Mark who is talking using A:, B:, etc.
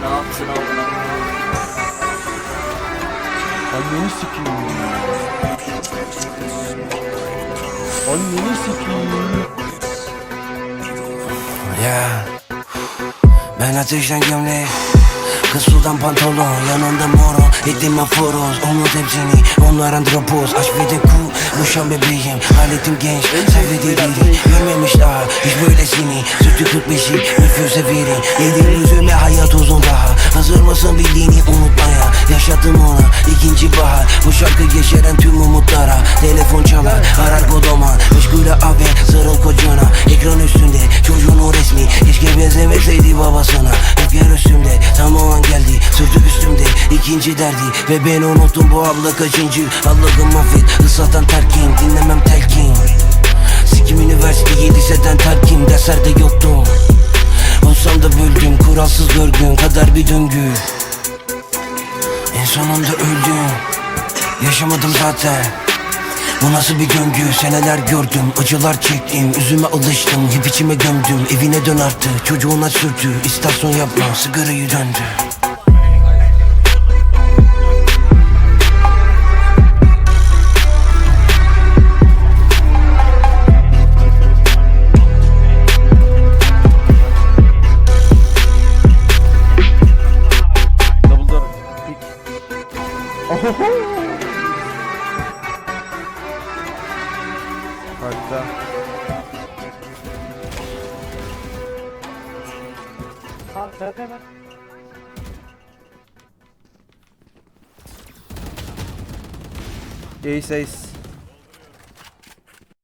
A: ne yapsın amına?
B: Anneni sikeyim. Anneni.
C: Ya Ben ateşten gömlek Kız sudan pantolon Yanında moro Etime foroz Umut hepsini Onlar andropoz Aşk ve de ku Boşan bebeğim. Haletim genç Sevdi değil Görmemiş daha Hiç böylesini Sütü 45'i Nüfusa verin Yediğim üzüme hayat uzun daha. Hazır mısın bildiğini unutmaya? Yaşadım ona ikinci bahar. Bu şarkı yeşeren tüm umutlara. Telefon çalar arar ikinci derdi Ve ben unuttum bu abla kaçıncı. Allah'ım affet ıslatan terkin Dinlemem telkin. Sikim üniversiteyi liseden terkim Derslerde yoktum Olsam da böldüm kuralsız görgün kadar bir döngü. En sonunda öldüm Yaşamadım zaten. Bu nasıl bir döngü seneler gördüm Acılar çektim üzüme alıştım Hep içime gömdüm evine dön artık Çocuğuna sürdü istasyon yapma sigarayı döndü
B: Ohoho. Hatta. Ace ace.